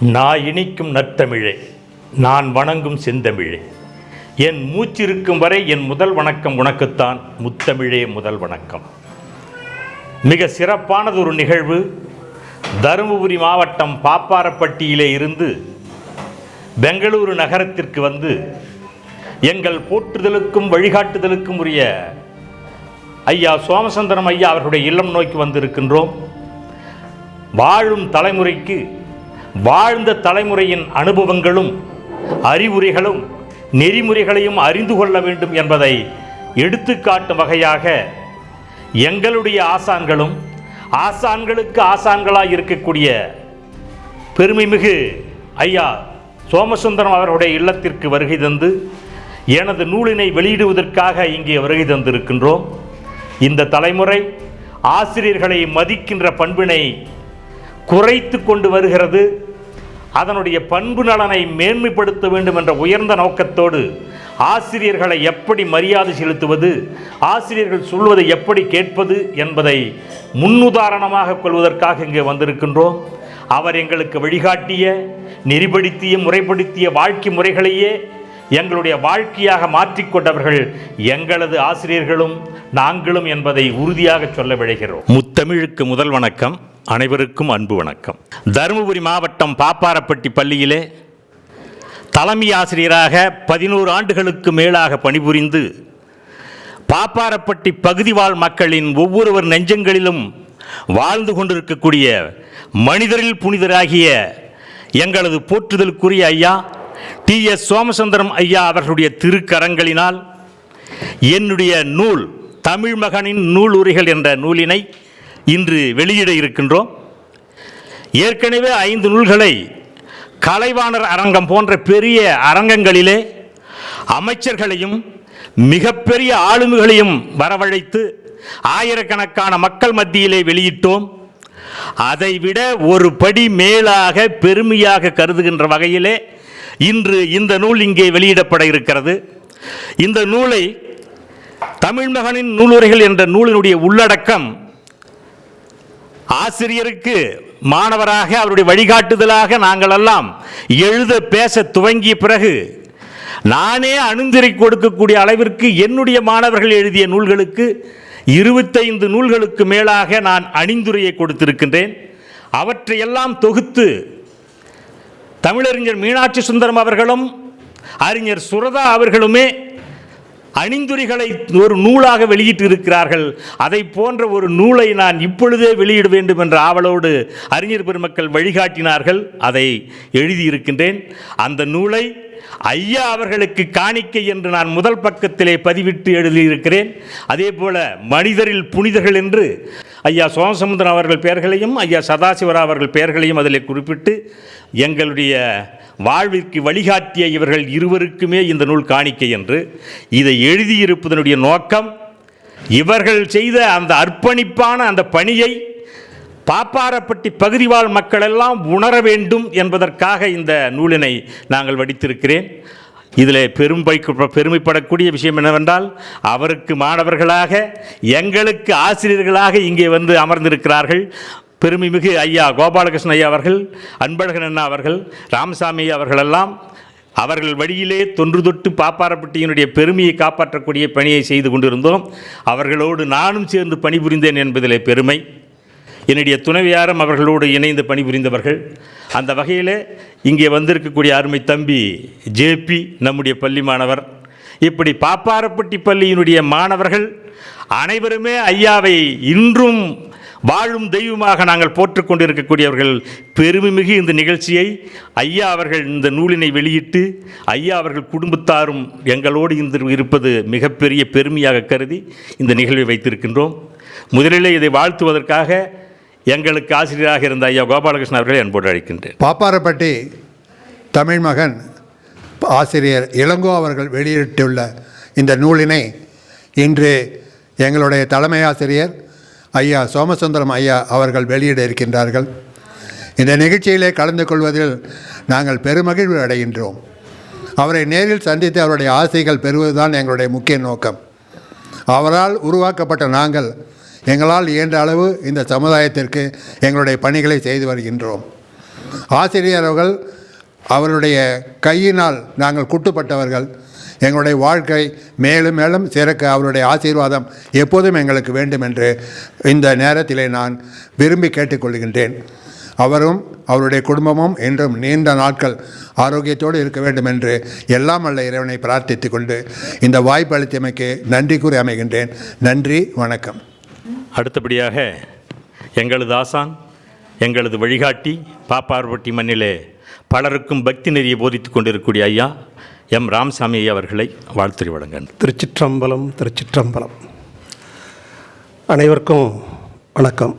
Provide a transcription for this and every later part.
நான் இனிக்கும் நற்றமிழே நான் வணங்கும் செந்தமிழே. என் மூச்சிருக்கும் வரை என் முதல் வணக்கம் உனக்குத்தான் முத்தமிழே முதல் வணக்கம். மிக சிறப்பானது ஒரு நிகழ்வு தருமபுரி மாவட்டம் பாப்பாரப்பட்டியிலே இருந்து பெங்களூரு நகரத்திற்கு வந்து எங்கள் போற்றுதலுக்கும் வழிகாட்டுதலுக்கும் உரிய ஐயா சோமசுந்தரம் ஐயா அவர்களுடைய இல்லம் நோக்கி வந்திருக்கின்றோம். வாழும் தலைமுறைக்கு வாழ்ந்த தலைமுறையின் அனுபவங்களும் அறிவுரைகளும் நெறிமுறைகளையும் அறிந்து கொள்ள வேண்டும் என்பதை எடுத்துக்காட்டும் வகையாக எங்களுடைய ஆசான்களும் ஆசான்களுக்கு ஆசான்களாக இருக்கக்கூடிய பெருமைமிகு ஐயா சோமசுந்தரம் அவருடைய இல்லத்திற்கு வருகை தந்து எனது நூலினை வெளியிடுவதற்காக இங்கே வருகை தந்திருக்கின்றோம். இந்த தலைமுறை ஆசிரியர்களை மதிக்கின்ற பண்பினை குறைத்து கொண்டு வருகிறது. அதனுடைய பண்பு நலனை மேன்மைப்படுத்த வேண்டும் என்ற உயர்ந்த நோக்கத்தோடு ஆசிரியர்களை எப்படி மரியாதை செலுத்துவது ஆசிரியர்கள் சொல்வதை எப்படி கேட்பது என்பதை முன்னுதாரணமாக கொள்வதற்காக இங்கே வந்திருக்கின்றோம். அவர் எங்களுக்கு வழிகாட்டிய நெறிப்படுத்திய முறைப்படுத்திய வாழ்க்கை முறைகளையே எங்களுடைய வாழ்க்கையாக மாற்றிக்கொண்டவர்கள் எங்களது ஆசிரியர்களும் நாங்களும் என்பதை உறுதியாக சொல்ல விழைகிறோம். முத்தமிழுக்கு முதல் வணக்கம். அனைவருக்கும் அன்பு வணக்கம். தருமபுரி மாவட்டம் பாப்பாரப்பட்டி பள்ளியிலே தலைமை ஆசிரியராக பதினோரு ஆண்டுகளுக்கு மேலாக பணிபுரிந்து பாப்பாரப்பட்டி பகுதி வாழ் மக்களின் ஒவ்வொருவர் நெஞ்சங்களிலும் வாழ்ந்து கொண்டிருக்கக்கூடிய மனிதரில் புனிதராகிய எங்களது போற்றுதலுக்குரிய ஐயா டி. எஸ். சோமசுந்தரம் ஐயா அவர்களுடைய திருக்கரங்களினால் என்னுடைய நூல் தமிழ் மகனின் நூல் உரைகள் என்ற நூலினை இன்று வெளியிட இருக்கின்றோம். ஏற்கனவே ஐந்து நூல்களை கலைவாணர் அரங்கம் போன்ற பெரிய அரங்கங்களிலே அமைச்சர்களையும் மிகப்பெரிய ஆளுமைகளையும் வரவழைத்து ஆயிரக்கணக்கான மக்கள் மத்தியிலே வெளியிட்டோம். அதைவிட ஒரு படி மேலாக பெருமையாக கருதுகின்ற வகையிலே இன்று இந்த நூல் இங்கே வெளியிடப்பட இருக்கிறது. இந்த நூலை தமிழ் மகனின் நூலுரைகள் என்ற நூலினுடைய உள்ளடக்கம் ஆசிரியருக்கு மாணவராக அவருடைய வழிகாட்டுதலாக நாங்கள் எல்லாம் எழுத பேச துவங்கிய பிறகு நானே அணுந்திரை கொடுக்கக்கூடிய அளவிற்கு என்னுடைய மாணவர்கள் எழுதிய நூல்களுக்கு இருபத்தைந்து நூல்களுக்கு மேலாக நான் அணிந்துரையை கொடுத்திருக்கின்றேன். அவற்றையெல்லாம் தொகுத்து தமிழறிஞர் மீனாட்சி சுந்தரம் அவர்களும் அறிஞர் சுரதா அவர்களுமே அணிந்துரைகளை ஒரு நூலாக வெளியிட்டு இருக்கிறார்கள் அதை போன்ற ஒரு நூலை நான் இப்பொழுதே வெளியிட வேண்டும் என்ற ஆவலோடு அறிஞர் பெருமக்கள் வழிகாட்டினார்கள். அதை எழுதியிருக்கின்றேன். அந்த நூலை ஐயா அவர்களுக்கு காணிக்கை என்று நான் முதல் பக்கத்திலே பதிவிட்டு எழுதியிருக்கிறேன். அதே போல மனிதரில் புனிதர்கள் என்று ஐயா சோமசமுந்தரன் அவர்கள் பெயர்களையும் ஐயா சதாசிவரா அவர்கள் பெயர்களையும் அதில் குறிப்பிட்டு எங்களுடைய வாழ்விற்கு வழிகாட்டிய இவர்கள் இருவருக்குமே இந்த நூல் காணிக்கை என்று இதை எழுதியிருப்பதனுடைய நோக்கம் இவர்கள் செய்த அந்த அர்ப்பணிப்பான அந்த பணியை பாப்பாரப்பட்டி பகுதிவாழ் மக்களெல்லாம் உணர வேண்டும் என்பதற்காக இந்த நூலினை நாங்கள் வடித்திருக்கிறேன். இதில் பெரும் பெருமைப்படக்கூடிய விஷயம் என்னவென்றால் அவருக்கு மாணவர்களாக எங்களுக்கு ஆசிரியர்களாக இங்கே வந்து அமர்ந்திருக்கிறார்கள். பெருமைமிகு ஐயா கோபாலகிருஷ்ண ஐயா அவர்கள் அன்பழகன் அண்ணா அவர்கள் ராமசாமி அவர்களெல்லாம் அவர்கள் வழியிலே தொன்று தொட்டு பாப்பாரப்பட்டியினுடைய பெருமையை காப்பாற்றக்கூடிய பணியை செய்து கொண்டிருந்தோம். அவர்களோடு நானும் சேர்ந்து பணிபுரிந்தேன் என்பதிலே பெருமை. என்னுடைய துணைவியாரும் அவர்களோடு இணைந்து பணிபுரிந்தவர்கள். அந்த வகையில் இங்கே வந்திருக்கக்கூடிய அருமை தம்பி ஜேபி நம்முடைய பள்ளி மாணவர். இப்படி பாப்பாரப்பட்டி பள்ளியினுடைய மாணவர்கள் அனைவருமே ஐயாவை இன்றும் வாழும் தெய்வமாக நாங்கள் போற்றுக்கொண்டிருக்கக்கூடியவர்கள் பெருமைமிகு இந்த நிகழ்ச்சியை. ஐயா அவர்கள் இந்த நூலினை வெளியிட்டு ஐயா அவர்கள் குடும்பத்தாரும் எங்களோடு இந்த இருப்பது மிகப்பெரிய பெருமையாக கருதி இந்த நிகழ்வை வைத்திருக்கின்றோம். முதலிலே இதை வாழ்த்துவதற்காக எங்களுக்கு ஆசிரியராக இருந்த ஐயா கோபாலகிருஷ்ணன் அவர்களை அன்போடு அழைக்கின்றேன். பாப்பாரப்பட்டி தமிழ் மகன் ஆசிரியர் இளங்கோ அவர்கள் வெளியிட்டுள்ள இந்த நூலினை இன்று எங்களுடைய தலைமை ஆசிரியர் ஐயா சோமசுந்தரம் ஐயா அவர்கள் வெளியிட இருக்கின்றார்கள். இந்த நிகழ்ச்சியிலே கலந்து கொள்வதில் நாங்கள் பெருமகிழ்வு அடைகின்றோம். அவரை நேரில் சந்தித்து அவருடைய ஆசைகள் பெறுவதுதான் எங்களுடைய முக்கிய நோக்கம். அவரால் உருவாக்கப்பட்ட நாங்கள் எங்களால் இயன்ற அளவு இந்த சமுதாயத்திற்கு எங்களுடைய பணிகளை செய்து வருகின்றோம். ஆசிரியர் அவர்கள் அவருடைய கையினால் நாங்கள் குட்டுப்பட்டவர்கள். எங்களுடைய வாழ்க்கை மேலும் மேலும் சிறக்க அவருடைய ஆசீர்வாதம் எப்போதும் எங்களுக்கு வேண்டும் என்று இந்த நேரத்திலே நான் விரும்பி கேட்டுக்கொள்கின்றேன். அவரும் அவருடைய குடும்பமும் என்றும் நீண்ட நாட்கள் ஆரோக்கியத்தோடு இருக்க வேண்டும் என்று எல்லாம் அல்ல இறைவனை பிரார்த்தித்து கொண்டு இந்த வாய்ப்பு அளித்தமைக்கு நன்றி கூறி அமைகின்றேன். நன்றி வணக்கம். அடுத்தபடியாக எங்களது ஆசான் எங்களது வழிகாட்டி பாப்பார்பட்டி மண்ணிலே பலருக்கும் பக்தி நெறியை போதித்து கொண்டிருக்கக்கூடிய ஐயா எம். ராமசாமி அவர்களை வாழ்த்துறி வழங்க திருச்சிற்றம்பலம் திருச்சிற்றம்பலம். அனைவருக்கும் வணக்கம்.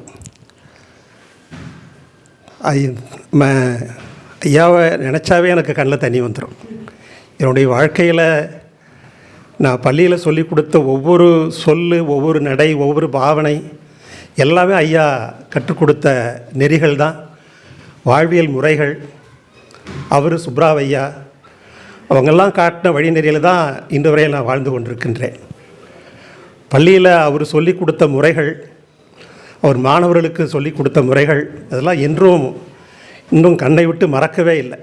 ம ஐயாவை நினச்சாவே எனக்கு கண்ணில் தண்ணி வந்துடும் என்னுடைய வாழ்க்கையில் நான் பள்ளியில் சொல்லி கொடுத்த ஒவ்வொரு சொல் ஒவ்வொரு நடை ஒவ்வொரு பாவனை எல்லாமே ஐயா கற்றுக் கொடுத்த நெறிகள் தான் வாழ்வியல் முறைகள். அவர் சுப்ராவையா அவங்கெல்லாம் காட்டின வழிநெறியில் தான் இன்று வரையில் நான் வாழ்ந்து கொண்டிருக்கின்றேன். பள்ளியில் அவர் சொல்லிக் கொடுத்த முறைகள் அவர் மாணவர்களுக்கு சொல்லிக் கொடுத்த முறைகள் அதெல்லாம் என்றும் இன்னும் கண்ணை விட்டு மறக்கவே இல்லை.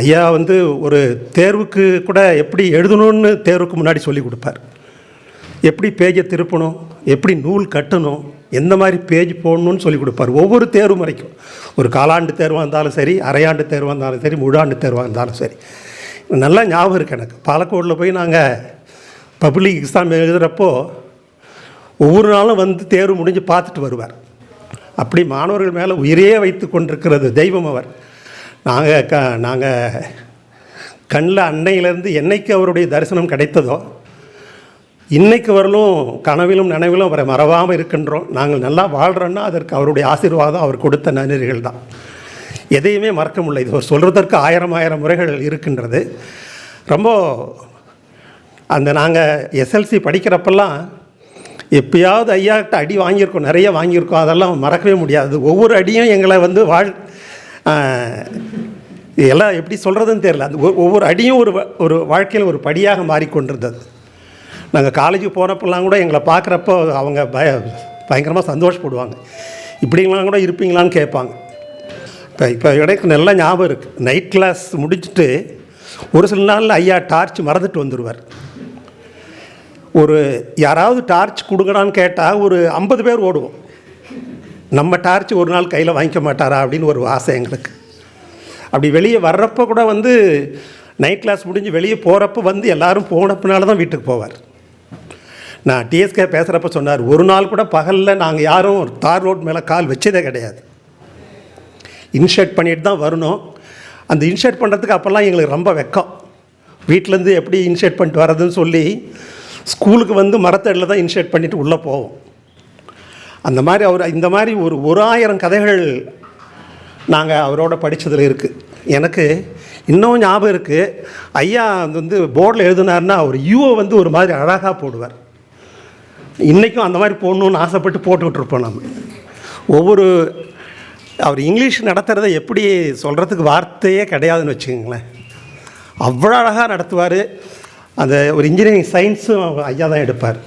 ஐயா வந்து ஒரு தேர்வுக்கு கூட எப்படி எழுதணும்னு தேர்வுக்கு முன்னாடி சொல்லி கொடுப்பார். எப்படி பேஜை திருப்பணும் எப்படி நூல் கட்டணும் எந்த மாதிரி பேஜ் போடணும்னு சொல்லி கொடுப்பார். ஒவ்வொரு தேர்வு முறைக்கும். ஒரு காலாண்டு தேர்வாக இருந்தாலும் சரி அரையாண்டு தேர்வாக இருந்தாலும் சரி முழாண்டு தேர்வாக இருந்தாலும் சரி. நல்லா ஞாபகம் இருக்குது எனக்கு. பாலக்கோடில் போய் நாங்கள் பப்ளிக் எக்ஸாம் எழுதுகிறப்போ ஒவ்வொரு நாளும் வந்து தேர்வு முடிஞ்சு பார்த்துட்டு வருவார். அப்படி மாணவர்கள் மேலே உயிரே வைத்து கொண்டிருக்கிறது தெய்வம் அவர். நாங்கள் க நாங்கள் கண்ணில் அன்னையிலேருந்து என்னைக்கு அவருடைய தரிசனம் கிடைத்ததோ இன்றைக்கு வரலும் கனவிலும் நினைவிலும் அவரை மறவாமல் இருக்கின்றோம். நாங்கள் நல்லா வாழ்கிறோன்னா அதற்கு அவருடைய ஆசீர்வாதம் அவர் கொடுத்த நன்றிகள் தான். எதையுமே மறக்க முடியல. இது சொல்கிறதற்கு ஆயிரம் ஆயிரம் முறைகள் இருக்கின்றது. ரொம்ப அந்த நாங்கள் எஸ்எல்சி படிக்கிறப்பெல்லாம் எப்பயாவது ஐயாக்கிட்ட அடி வாங்கியிருக்கோம் நிறைய வாங்கியிருக்கோம். அதெல்லாம் மறக்கவே முடியாது. ஒவ்வொரு அடியும் எங்களை வந்து வாழ் எல்லாம் எப்படி சொல்கிறதுன்னு தெரியல. அந்த ஒ- ஒவ்வொரு அடியும் ஒரு வ- ஒரு வாழ்க்கையில் ஒரு படியாக மாறிக்கொண்டிருந்தது. நாங்கள் காலேஜுக்கு போனப்பெல்லாம் கூட எங்களை பார்க்குறப்போ அவங்க பய பயங்கரமாக சந்தோஷப்படுவாங்க. இப்படிங்களாம் கூட இருப்பீங்களான்னு கேட்பாங்க. இப்போ எனக்கு நல்லா ஞாபகம் இருக்குது நைட் கிளாஸ் முடிச்சுட்டு ஒரு சில நாளில் ஐயா டார்ச் மறந்துட்டு வந்துடுவார் ஒரு யாராவது டார்ச் கொடுங்கடான்னு கேட்டால் ஒரு ஐம்பது பேர் ஓடுவோம். நம்ம டார்ச் ஒரு நாள் கையில் வாங்கிக்க மாட்டாரா அப்படின்னு ஒரு ஆசை எங்களுக்கு. அப்படி வெளியே வர்றப்போ கூட வந்து நைட் கிளாஸ் முடிஞ்சு வெளியே போகிறப்ப வந்து எல்லாரும் போனப்பினால தான் வீட்டுக்கு போவார். நான் டிஎஸ்கே பேசுகிறப்ப சொன்னார் ஒரு நாள் கூட பகலில் நாங்கள் யாரும் தார் ரோட் மேலே கால் வச்சதே கிடையாது. இன்ஷர்ட் பண்ணிட்டு தான் வரணும். அந்த இன்ஷர்ட் பண்ணுறதுக்கு அப்போல்லாம் எங்களுக்கு ரொம்ப வெக்கம். வீட்டிலேருந்து எப்படி இன்ஷர்ட் பண்ணிட்டு வர்றதுன்னு சொல்லி ஸ்கூலுக்கு வந்து மரத்தடியில் தான் இன்ஷர்ட் பண்ணிவிட்டு உள்ளே போவோம். அந்த மாதிரி அவர் இந்த மாதிரி ஒரு ஒரு ஆயிரம் கதைகள் நாங்கள் அவரோட படித்ததில் இருக்குது எனக்கு இன்னும் ஞாபகம் இருக்குது ஐயா வந்து போர்டில் எழுதினார்னா அவர் யூவை வந்து ஒரு மாதிரி அழகாக போடுவார். இன்றைக்கும் அந்த மாதிரி போடணுன்னு ஆசைப்பட்டு போட்டுக்கிட்டு இருப்போம் நம்ம ஒவ்வொரு அவர் இங்கிலீஷ் நடத்துகிறத எப்படி சொல்கிறதுக்கு வார்த்தையே கிடையாதுன்னு வச்சுக்கோங்களேன். அவ்வளோ அழகாக நடத்துவார். அந்த ஒரு இன்ஜினியரிங் சயின்ஸும் ஐயா தான் எடுப்பார்.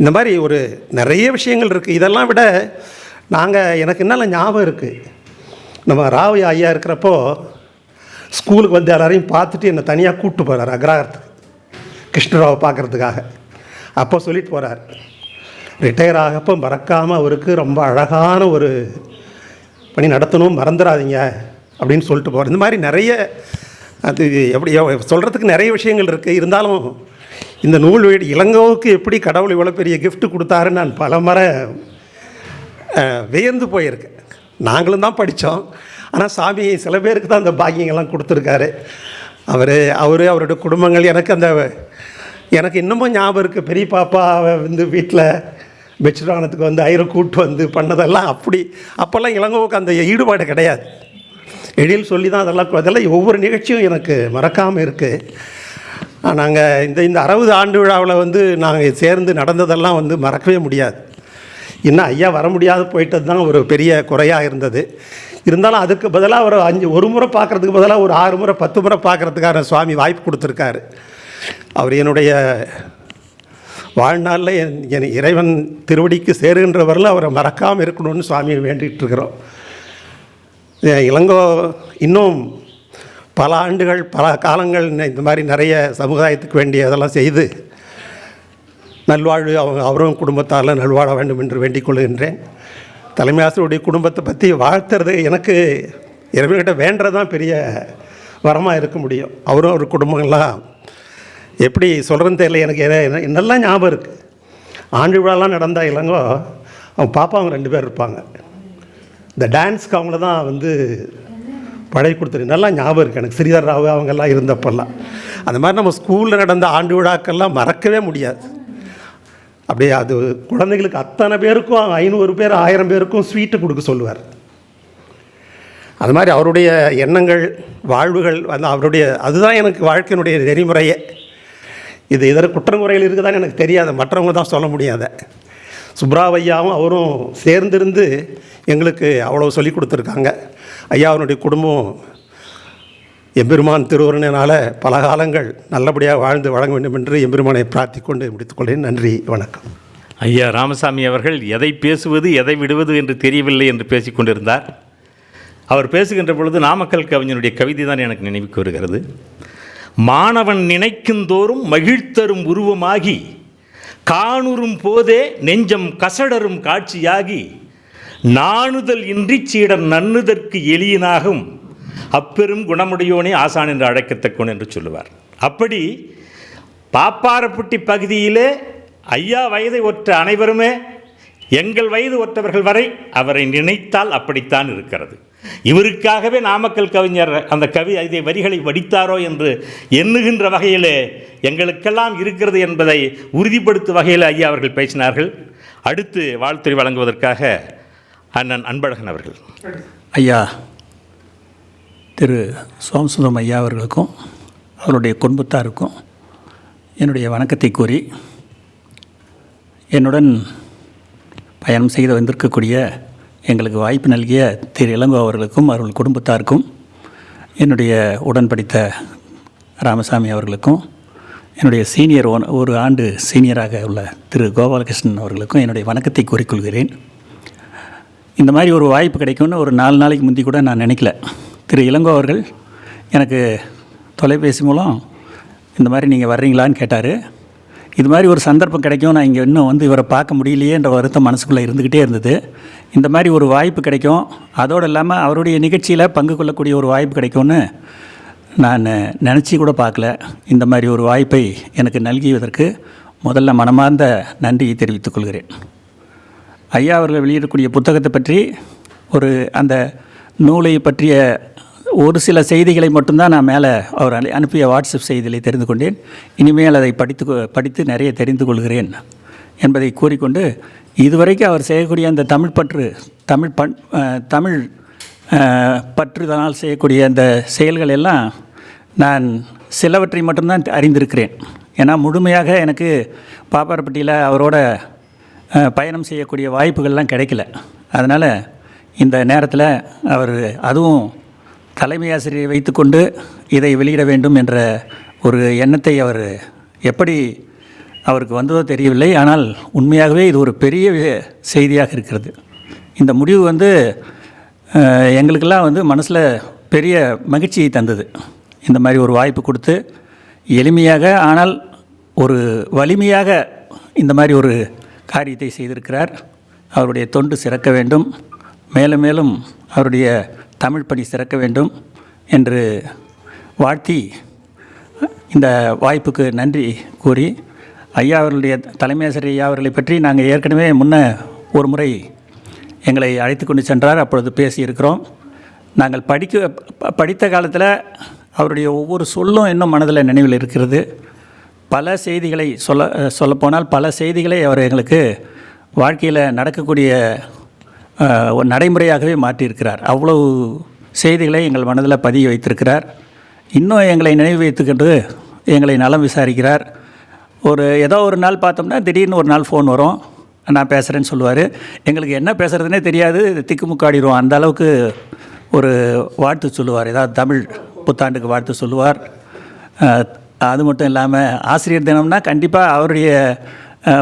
இந்த மாதிரி ஒரு நிறைய விஷயங்கள் இருக்குது இதெல்லாம் விட நாங்கள் எனக்கு என்னென்ன ஞாபகம் இருக்குது நம்ம ராவி ஐயா இருக்கிறப்போ ஸ்கூலுக்கு வந்து எல்லாரையும் பார்த்துட்டு என்னை தனியாக கூப்பிட்டு போகிறார் அக்ரஹாரத்துக்கு. கிருஷ்ணராவை பார்க்குறதுக்காக. அப்போ சொல்லிட்டு போகிறார் ரிட்டையர் ஆகப்போ மறக்காமல் அவருக்கு ரொம்ப அழகான ஒரு பண்ணி நடத்தணும் மறந்துடாதீங்க அப்படின்னு சொல்லிட்டு போகிறார் இந்த மாதிரி நிறைய அது எப்படி சொல்கிறதுக்கு நிறைய விஷயங்கள் இருக்குது இருந்தாலும் இந்த நூல் வீடு இளங்கோவுக்கு எப்படி கடவுள் இவ்வளோ பெரிய கிஃப்ட் கொடுத்தாருன்னு நான் பல முறை வியந்து போயிருக்கேன் நாங்களும் தான் படித்தோம் ஆனால் சாமி சில பேருக்கு தான் அந்த பாக்கியங்கள்லாம் கொடுத்துருக்காரு. அவர் அவர் அவருடைய குடும்பங்கள் எனக்கு அந்த எனக்கு இன்னமும் ஞாபகம் இருக்குது பெரிய பாப்பாவை வந்து வீட்டில் மெச்சுரானத்துக்கு வந்து ஐயரை கூட்டு வந்து பண்ணதெல்லாம் அப்படி. அப்போல்லாம் இளங்கோவுக்கு அந்த ஈடுபாடு கிடையாது. எழில் சொல்லி தான் அதெல்லாம் அதெல்லாம் ஒவ்வொரு நிகழ்ச்சியும் எனக்கு மறக்காமல் இருக்குது நாங்கள் இந்த இந்த அறுபது ஆண்டு விழாவில் வந்து நாங்கள் சேர்ந்து நடந்ததெல்லாம் வந்து மறக்கவே முடியாது. இன்னும் ஐயா வர முடியாது போயிட்டது தான் ஒரு பெரிய குறையாக இருந்தது. இருந்தாலும் அதுக்கு பதிலாக ஒரு அஞ்சு ஒரு முறை பார்க்குறதுக்கு பதிலாக ஒரு ஆறு முறை பத்து முறை பார்க்குறதுக்கான சுவாமி வாய்ப்பு கொடுத்துருக்காரு. அவர் என்னுடைய வாழ்நாளில் என் என் இறைவன் திருவடிக்கு சேருகின்றவரில் அவரை மறக்காமல் இருக்கணும்னு சுவாமியை வேண்டிகிட்டு இருக்கிறோம். இளங்கோ இன்னும் பல ஆண்டுகள் பல காலங்கள் இந்த- மாதிரி நிறைய சமுதாயத்துக்கு வேண்டிய இதெல்லாம் செய்து நல்வாழ்வு அவங்க அவரும் குடும்பத்தால் நல்வாழ வேண்டும் என்று வேண்டிக் கொள்கின்றேன். தலைமை ஆசிரியருடைய குடும்பத்தை பற்றி வாழ்த்துறது எனக்கு இறைவன்கிட்ட வேண்டதான் பெரிய வரமாக இருக்க முடியும். அவரும் அவர் குடும்பங்கள்லாம் எப்படி சொல்கிறேன்னு தெரியல எனக்கு என்ன- என்னெல்லாம் ஞாபகம் இருக்குது ஆண்டு விழாலாம் நடந்தால் இளங்கோ அவங்க பாப்பா அவங்க ரெண்டு பேர் இருப்பாங்க. இந்த டான்ஸ்க்கு அவங்கள தான் வந்து பழகி கொடுத்துரு நல்லா ஞாபகம் இருக்குது எனக்கு. ஸ்ரீதர் ராவ் அவங்கெல்லாம் இருந்தப்பெல்லாம். அந்த மாதிரி நம்ம ஸ்கூலில் நடந்த ஆண்டு விழாக்கள்லாம் மறக்கவே முடியாது. அப்படியே அது குழந்தைகளுக்கு அத்தனை பேருக்கும் ஐநூறு பேர் ஆயிரம் பேருக்கும் ஸ்வீட்டு கொடுக்க சொல்லுவார். அது மாதிரி அவருடைய எண்ணங்கள் வாழ்வுகள் வந்து அவருடைய அதுதான் எனக்கு வாழ்க்கையினுடைய நெறிமுறையே. இது இதர குற்றங்குறைகள் இருக்குதான்னு எனக்கு தெரியாது. மற்றவங்க தான் சொல்ல முடியாத சுப்ராவையாவும் அவரும் சேர்ந்திருந்து எங்களுக்கு அவ்வளோ சொல்லி கொடுத்துருக்காங்க. ஐயா அவருடைய குடும்பம் எம்பெருமான் திருவருணினால் பல காலங்கள் நல்லபடியாக வாழ்ந்து வழங்க வேண்டும் என்று எம்பெருமானை பிரார்த்திக்கொண்டு முடித்துக்கொள்கிறேன் நன்றி வணக்கம். ஐயா ராமசாமி அவர்கள் எதை பேசுவது எதை விடுவது என்று தெரியவில்லை என்று பேசிக் கொண்டிருந்தார். அவர் பேசுகின்ற பொழுது நாமக்கல் கவிஞனுடைய கவிதை தான் எனக்கு நினைவுக்கு வருகிறது. மாணவன் நினைக்குந்தோறும் மகிழ்த்தரும் உருவமாகி காணுறும் போதே நெஞ்சம் கசடரும் காட்சியாகி நாணுதல் இன்றி சீடன் நன்னுதற்கு எளியனாகும். அப்பெரும் குணமுடையோனே ஆசான் என்று அழைக்கத்தக்கோன் என்று சொல்லுவார். அப்படி பாப்பாரப்பட்டி பகுதியிலே ஐயா வயதை ஒற்ற அனைவருமே எங்கள் வயது ஒற்றவர்கள் வரை அவரை நினைத்தால் அப்படித்தான் இருக்கிறது. இவருக்காகவே நாமக்கல் கவிஞர் அந்த கவி இதை வரிகளை வடித்தாரோ என்று எண்ணுகின்ற வகையிலே எங்களுக்கெல்லாம் இருக்கிறது என்பதை உறுதிப்படுத்தும் வகையில் ஐயா அவர்கள் பேசினார்கள். அடுத்து வாழ்த்துறை வழங்குவதற்காக அண்ணன் அன்பழகன் அவர்கள். ஐயா திரு சோமசுந்தரம் ஐயா அவர்களுக்கும் அவருடைய குடும்பத்தாருக்கும் என்னுடைய வணக்கத்தை கூறி என்னுடன் பயணம் செய்து வந்திருக்கக்கூடிய எங்களுக்கு வாய்ப்பு நல்கிய திரு இளங்கோ அவர்களுக்கும் அவர்கள் குடும்பத்தாருக்கும் என்னுடைய உடன் படித்த ராமசாமி அவர்களுக்கும் என்னுடைய சீனியர் ஒன் ஒரு ஆண்டு சீனியராக உள்ள திரு கோபாலகிருஷ்ணன் அவர்களுக்கும் என்னுடைய வணக்கத்தை கூறிக்கொள்கிறேன். இந்த மாதிரி ஒரு வாய்ப்பு கிடைக்கும்னு ஒரு நாலு நாளைக்கு முந்தி கூட நான் நினைக்கல. திரு இளங்கோ அவர்கள் எனக்கு தொலைபேசி மூலம் இந்த மாதிரி நீங்கள் வர்றீங்களான்னு கேட்டார். இது மாதிரி ஒரு சந்தர்ப்பம் கிடைக்கும். நான் இங்கே இன்னும் வந்து இவரை பார்க்க முடியலையேன்ற வருத்தம் மனசுக்குள்ளே இருந்துக்கிட்டே இருந்தது. இந்த மாதிரி ஒரு வாய்ப்பு கிடைக்கும். அதோடு இல்லாமல் அவருடைய நிகழ்ச்சியில் பங்கு கொள்ளக்கூடிய ஒரு வாய்ப்பு கிடைக்கும்னு நான் நினச்சி கூட பார்க்கல. இந்த மாதிரி ஒரு வாய்ப்பை எனக்கு நல்கியதற்கு முதல்ல மனமார்ந்த நன்றியை தெரிவித்துக் கொள்கிறேன். ஐயா அவர்கள் வெளியிடக்கூடிய புத்தகத்தை பற்றி ஒரு அந்த நூலை பற்றிய ஒரு சில செய்திகளை மட்டும்தான் நான் மேலே அவர் அனு- அனுப்பிய வாட்ஸ்அப் செய்திகளை தெரிந்து கொண்டேன். இனிமேல் அதை படித்து கொ- படித்து நிறைய தெரிந்து கொள்கிறேன் என்பதை கூறிக்கொண்டு இதுவரைக்கும் அவர் செய்யக்கூடிய அந்த தமிழ் பற்று தமிழ் பண் தமிழ் பற்றுதனால் செய்யக்கூடிய அந்த செயல்கள் எல்லாம் நான் சிலவற்றை மட்டும்தான் அறிந்திருக்கிறேன். ஏன்னா முழுமையாக எனக்கு பாப்பாரப்பட்டியில் அவரோட பயணம் செய்யக்கூடிய வாய்ப்புகள்லாம் கிடைக்கல. அதனால் இந்த நேரத்தில் அவர் அதுவும் தலைமை ஆசிரியரை வைத்துக்கொண்டு இதை வெளியிட வேண்டும் என்ற ஒரு எண்ணத்தை அவர் எப்படி அவருக்கு வந்ததோ தெரியவில்லை. ஆனால் உண்மையாகவே இது ஒரு பெரிய செய்தியாக இருக்கிறது. இந்த முடிவு வந்து எங்களுக்கெல்லாம் வந்து மனசில் பெரிய மகிழ்ச்சியை தந்தது. இந்த மாதிரி ஒரு வாய்ப்பு கொடுத்து எளிமையாக ஆனால் ஒரு வலிமையாக இந்த மாதிரி ஒரு காரியத்தை செய்திருக்கிறார். அவருடைய தொண்டு சிறக்க வேண்டும். மேலும் மேலும் அவருடைய தமிழ் பணி சிறக்க வேண்டும் என்று வாழ்த்தி இந்த வாய்ப்புக்கு நன்றி கூறி ஐயா அவர்களுடைய தலைமையாசிரியர் ஐயா அவர்களை பற்றி நாங்கள் ஏற்கனவே முன்ன ஒரு முறை எங்களை அழைத்து கொண்டு சென்றார். அப்பொழுது பேசியிருக்கிறோம். நாங்கள் படிக்க படித்த காலத்தில் அவருடைய ஒவ்வொரு சொல்லும் இன்னும் மனதில் நினைவில் இருக்கிறது. பல செய்திகளை சொல்ல சொல்லப்போனால் பல செய்திகளை அவர் எங்களுக்கு வாழ்க்கையில் நடக்கக்கூடிய ஒரு நடைமுறையாகவே மாற்றியிருக்கிறார். அவ்வளவு செய்திகளை எங்கள் மனதில் பதிய வைத்திருக்கிறார். இன்னும் எங்களை நினைவு வைத்துக்கொண்டு எங்களை நலம் விசாரிக்கிறார். ஒரு ஏதோ ஒரு நாள் பார்த்தோம்னா திடீர்னு ஒரு நாள் ஃபோன் வரும். நான் பேசுகிறேன்னு சொல்லுவார். எங்களுக்கு என்ன பேசுகிறதுனே தெரியாது. திக்குமுக்காடிடுவோம். அந்த அளவுக்கு ஒரு வாழ்த்து சொல்லுவார். ஏதாவது தமிழ் புத்தாண்டுக்கு வாழ்த்து சொல்லுவார். அது மட்டும் இல்லாமல் ஆசிரியர் தினம்னா கண்டிப்பாக அவருடைய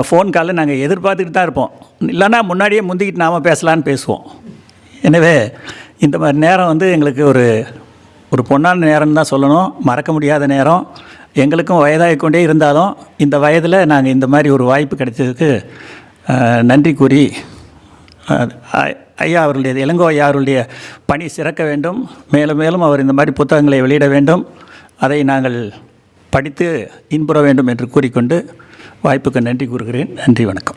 ஃபோன் காலில் நாங்கள் எதிர்பார்த்துக்கிட்டு தான் இருப்போம். இல்லைன்னா முன்னாடியே முந்திக்கிட்டு நாம் பேசலான்னு பேசுவோம். எனவே இந்த மாதிரி நேரம் வந்து எங்களுக்கு ஒரு ஒரு பொன்னான நேரம் தான் சொல்லணும். மறக்க முடியாத நேரம். எங்களுக்கும் வயதாகி கொண்டே இருந்தாலும் இந்த வயதில் நாங்கள் இந்த மாதிரி ஒரு வாய்ப்பு கிடைச்சதுக்கு நன்றி கூறி ஐயா அவர்களுடைய இளங்கோ ஐயா அவருடைய பணி சிறக்க வேண்டும். மேலும் மேலும் அவர் இந்த மாதிரி புத்தகங்களை வெளியிட வேண்டும். அதை நாங்கள் படித்து இன்புற வேண்டும் என்று கூறிக்கொண்டு வாய்ப்புக்கு நன்றி கூறுகிறேன். நன்றி வணக்கம்.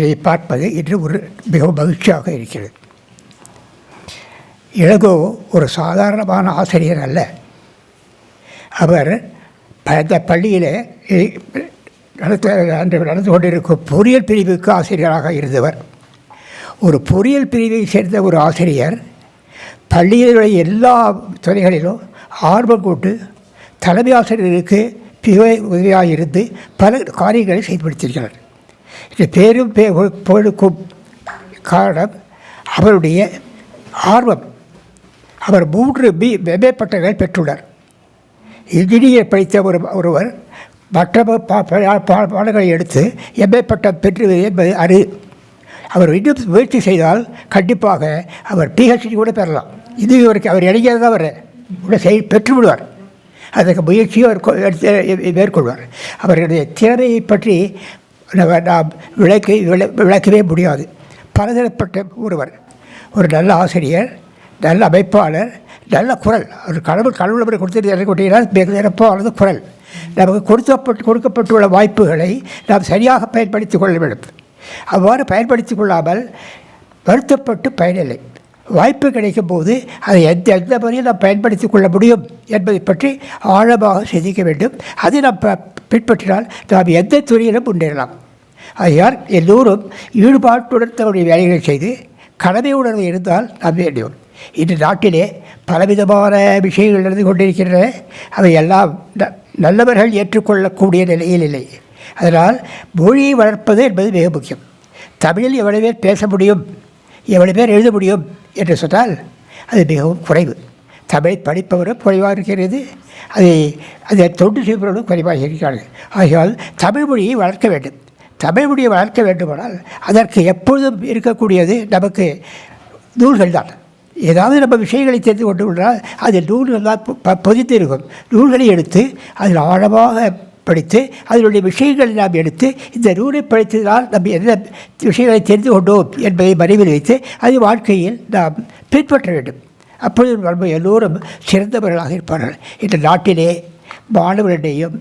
இதை பார்ப்பது இன்று ஒரு மிக மகிழ்ச்சியாக இருக்கிறது. இளகோ ஒரு சாதாரணமான ஆசிரியர் அல்ல. அவர் அந்த பள்ளியில் நடத்த அன்று நடந்து கொண்டிருக்கும் பொறியியல் பிரிவுக்கு ஆசிரியராக இருந்தவர். ஒரு பொறியியல் பிரிவை சேர்ந்த ஒரு ஆசிரியர் பள்ளியிலுடைய எல்லா துறைகளிலும் ஆர்வம் கொண்டு தலைமை ஆசிரியருக்கு மிக உதவியாக இருந்து பல காரியங்களை செயல்படுத்தியிருக்கிறார் பேரும் பே புகழுக்கும் காரணம் அவருடைய ஆர்வம். அவர் மூன்று பி எம்ஏ பட்டங்கள் பெற்றுள்ளார். இன்ஜினியர் படித்த ஒரு ஒருவர் மற்ற பா- பா- பா- பாடங்களை எடுத்து எம்ஏ பட்டம் பெற்று என்பது அரு அவர் இன்னும் முயற்சி செய்தால் கண்டிப்பாக அவர் பிஹெச்டி கூட பெறலாம். இது இவருக்கு அவர் இளைஞர் தான் அவர் கூட செய் பெற்றுவிடுவார். அதற்கு முயற்சியும் அவர் எடுத்து மேற்கொள்வார். அவருடைய திறமையை பற்றி நாம் விளக்கி விளக்கவே முடியாது. பலதரப்பட்ட ஒருவர். ஒரு நல்ல ஆசிரியர் நல்ல அமைப்பாளர் நல்ல குரல். ஒரு கடவுள் கடவுள் அப்படி கொடுத்துட்டு மிக சிறப்பானது குரல். நமக்கு கொடுத்தப்பட்டு கொடுக்கப்பட்டுள்ள வாய்ப்புகளை நாம் சரியாக பயன்படுத்திக் கொள்ள வேண்டும். அவ்வாறு பயன்படுத்திக் கொள்ளாமல் வருத்தப்பட்டு பயனில்லை. வாய்ப்பு கிடைக்கும் போது அதை எந்த எந்த முறையில் நாம் பயன்படுத்திக் கொள்ள முடியும் என்பதை பற்றி ஆழமாக சிந்திக்க வேண்டும். அதை நாம் ப- பின்பற்றினால் நாம் எந்த துறையிலும் முன்னேறலாம். ஆகையால் எல்லோரும் ஈடுபாட்டுடன் தன்னுடைய வேலைகளை செய்து கடமை உணர்வு இருந்தால் நம்ப வேண்டும். இன்று நாட்டிலே பலவிதமான விஷயங்கள் நடந்து கொண்டிருக்கின்றன. அவை எல்லாம் ந- நல்லவர்கள் ஏற்றுக்கொள்ளக்கூடிய நிலையில் இல்லை. அதனால் மொழியை வளர்ப்பது என்பது மிக முக்கியம். தமிழில் எவ்வளவு பேர் பேச முடியும் எவ்வளவு பேர் எழுத முடியும் என்று சொன்னால் அது மிகவும் குறைவு. தமிழ் படிப்பவரும் குறைவாக இருக்கிறது. அதை அதை தொண்டு செய்பவர்களும் குறைவாக இருக்கிறார்கள். ஆகையால் தமிழ் மொழியை வளர்க்க வேண்டும். தமிழுடைய வளர்க்க வேண்டுமானால் அதற்கு எப்பொழுதும் இருக்கக்கூடியது நமக்கு நூல்கள் தான் ஏதாவது நம்ம விஷயங்களை தெரிந்து கொண்டு கொண்டால் அதில் நூல்கள் தான் பொதித்து இருக்கும். நூல்களை எடுத்து அதில் ஆழமாக படித்து அதனுடைய விஷயங்களை நாம் எடுத்து இந்த நூலை படித்ததால் நம்ம என்ன விஷயங்களை தெரிந்து கொண்டோம் என்பதை மனைவில் வைத்து அது வாழ்க்கையில் நாம் பின்பற்ற வேண்டும். அப்பொழுது நம்ம எல்லோரும் சிறந்தவர்களாக இருப்பார்கள். இந்த நாட்டிலே மாணவர்களிடையும்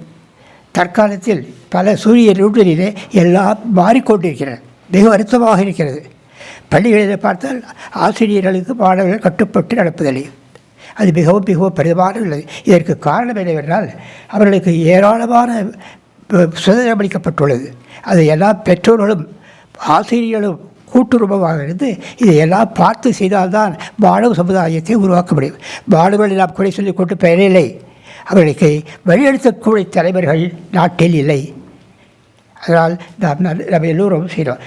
தற்காலத்தில் பல சூரிய நூல்களிலே எல்லாம் மாறிக்கொண்டிருக்கிறது. மிக வருத்தமாக இருக்கிறது. பள்ளிகளில் பார்த்தால் ஆசிரியர்களுக்கு மாணவர்கள் கட்டுப்பட்டு நடப்பதில்லை. அது மிகவும் மிகவும் பெரிதமான உள்ளது. இதற்கு காரணம் என்னவென்றால் அவர்களுக்கு ஏராளமான சுதந்திரம் அளிக்கப்பட்டுள்ளது. அதை எல்லா பெற்றோர்களும் ஆசிரியர்களும் கூட்டுறவாக இருந்து இதையெல்லாம் பார்த்து செய்தால்தான் மாணவ சமுதாயத்தை உருவாக்க முடியும். மாணவர்களை நாம் குறை சொல்லிக் கொண்டு பயனில்லை அவர்களுக்கு வழியெடுக்கக்கூடிய தலைவர்கள் நாட்டில் இல்லை. அதனால் நாம் நம்ம எல்லோரும் செய்கிறோம்.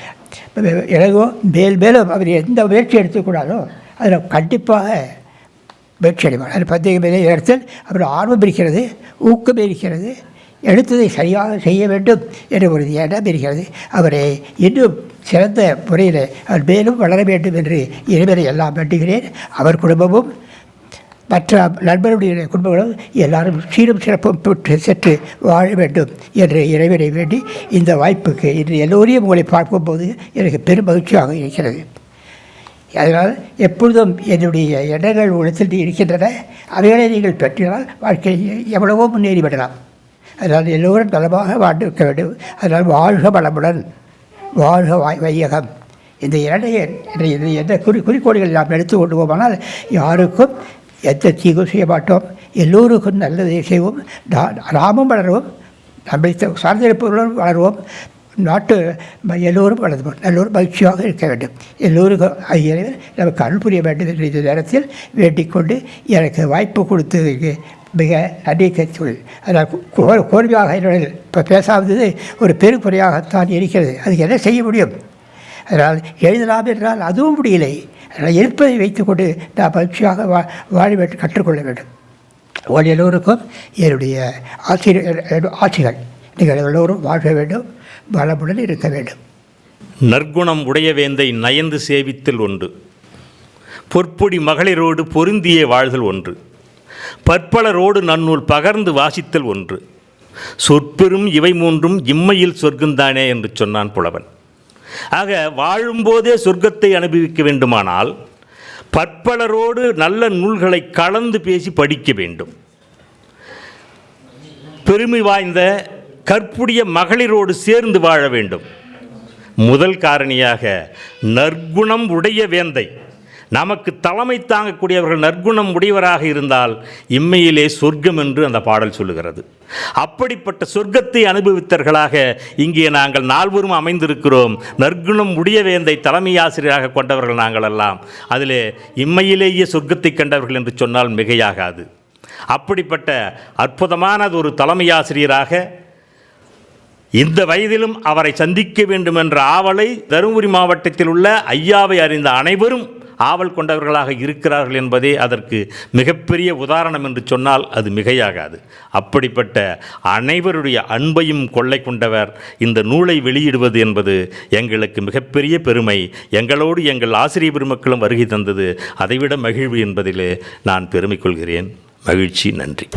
எனக்கோ மேல் மேலும் அவர் எந்த முயற்சி எடுத்துக்கூடாதோ அதில் கண்டிப்பாக முயற்சி அடைவார் அது பத்திரிகை மேலே இடத்தில் அவர் ஆர்வம் இருக்கிறது ஊக்கம் இருக்கிறது எடுத்ததை சரியாக செய்ய வேண்டும் என்ற ஒரு எண்ணம் இருக்கிறது. அவரை இன்னும் சிறந்த முறையில் அவர் மேலும் வளர வேண்டும் என்று இனிமேல் எல்லாம் வேண்டுகிறேன். அவர் குடும்பமும் மற்ற நண்பருடைய குடும்பங்களும் எல்லாரும் சீரும் சிறப்பும் பெற்று சென்று வாழ வேண்டும் என்று இறைவனை வேண்டி இந்த வாய்ப்புக்கு இன்று எல்லோரையும் உங்களை பார்க்கும்போது எனக்கு பெரும் மகிழ்ச்சியாக இருக்கிறது. அதனால் எப்பொழுதும் என்னுடைய எண்ணங்கள் உலகத்தில் இருக்கின்றன. அவைகளை நீங்கள் பெற்றினால் வாழ்க்கையை எவ்வளவோ முன்னேறி விடலாம். அதனால் எல்லோரும் நலமாக வாழ்ந்து இருக்க வேண்டும். அதனால் வாழ்க வளமுடன் வாழ்க வாய் வையகம். இந்த இரண்டையே என்ற இந்த எந்த குறி குறிக்கோள்கள் நாம் எடுத்து கொண்டு போவானால் யாருக்கும் எந்த தீங்கும் செய்ய மாட்டோம். எல்லோருக்கும் நல்லதை செய்வோம். நா- நாமும் வளருவோம். நம்மை சார்ந்திருப்பவர்களும் வளருவோம். நாட்டு எல்லோரும் வளர்ந்து எல்லோரும் மகிழ்ச்சியாக இருக்க வேண்டும். எல்லோருக்கும் இறைவன் நமக்கு அருள் புரிய வேண்டும் என்று இந்த நேரத்தில் வேண்டிக் கொண்டு எனக்கு வாய்ப்பு கொடுத்ததுக்கு மிக நன்றி தெரிவித்துள்ளது அதனால் கோ- கோர்வையாக என்னுடைய இப்போ பேசாதது ஒரு பெருக்குறையாகத்தான் இருக்கிறது. அதுக்கு என்ன செய்ய முடியும்? அதனால் எழுதலாம் என்றால் அதுவும் முடியலை. இருப்பதை வைத்துக்கொண்டு நான் மகிழ்ச்சியாக வா வாழ வேண்டும் கற்றுக்கொள்ள வேண்டும். உங்கள் எல்லோருக்கும் என்னுடைய ஆசிரியர் ஆட்சிகள் நீங்கள் எல்லோரும் வாழ வேண்டும் வளமுடன் இருக்க வேண்டும். நற்குணம் உடைய வேந்தை நயந்து சேவித்தல் ஒன்று. பொற்பொடி மகளிரோடு பொருந்திய வாழ்தல் ஒன்று. பற்பலரோடு நன்னூல் பகர்ந்து வாசித்தல் ஒன்று. சொற்பெரும் இவை மூன்றும் இம்மையில் சொர்க்கந்தானே என்று சொன்னான் புலவன். ஆக வாழும்போதே சொர்க்கத்தை அனுபவிக்க வேண்டுமானால் பற்பலரோடு நல்ல நூல்களை கலந்து பேசி படிக்க வேண்டும். பெருமை வாய்ந்த கற்புடைய மகளிரோடு சேர்ந்து வாழ வேண்டும். முதல் காரணியாக நற்குணம் உடைய வேந்தை. நமக்கு தலைமை தாங்கக்கூடியவர்கள் நற்குணம் உடையவராக இருந்தால் இம்மையிலே சொர்க்கம் என்று அந்த பாடல் சொல்லுகிறது. அப்படிப்பட்ட சொர்க்கத்தை அனுபவித்தவர்களாக இங்கே நாங்கள் நால்வரும் அமைந்திருக்கிறோம். நற்குணம் உடைய வேந்தை தலைமை ஆசிரியராக கொண்டவர்கள் நாங்கள் எல்லாம். அதிலே இம்மையிலேயே சொர்க்கத்தை கண்டவர்கள் என்று சொன்னால் மிகையாகாது. அப்படிப்பட்ட அற்புதமானது ஒரு தலைமை ஆசிரியராக இந்த வயதிலும் அவரை சந்திக்க வேண்டும் என்ற ஆவலை தருமபுரி மாவட்டத்தில் உள்ள ஐயாவை அறிந்த அனைவரும் ஆவல் கொண்டவர்களாக இருக்கிறார்கள் என்பதே அதற்கு மிகப்பெரிய உதாரணம் என்று சொன்னால் அது மிகையாகாது. அப்படிப்பட்ட அனைவருடைய அன்பையும் கொள்ளை கொண்டவர் இந்த நூலை வெளியிடுவது என்பது எங்களுக்கு மிகப்பெரிய பெருமை. எங்களோடு எங்கள் ஆசிரியர் பெருமக்களும் வருகை தந்தது. அதைவிட மகிழ்வு என்பதிலே நான் பெருமை கொள்கிறேன். மகிழ்ச்சி. நன்றி.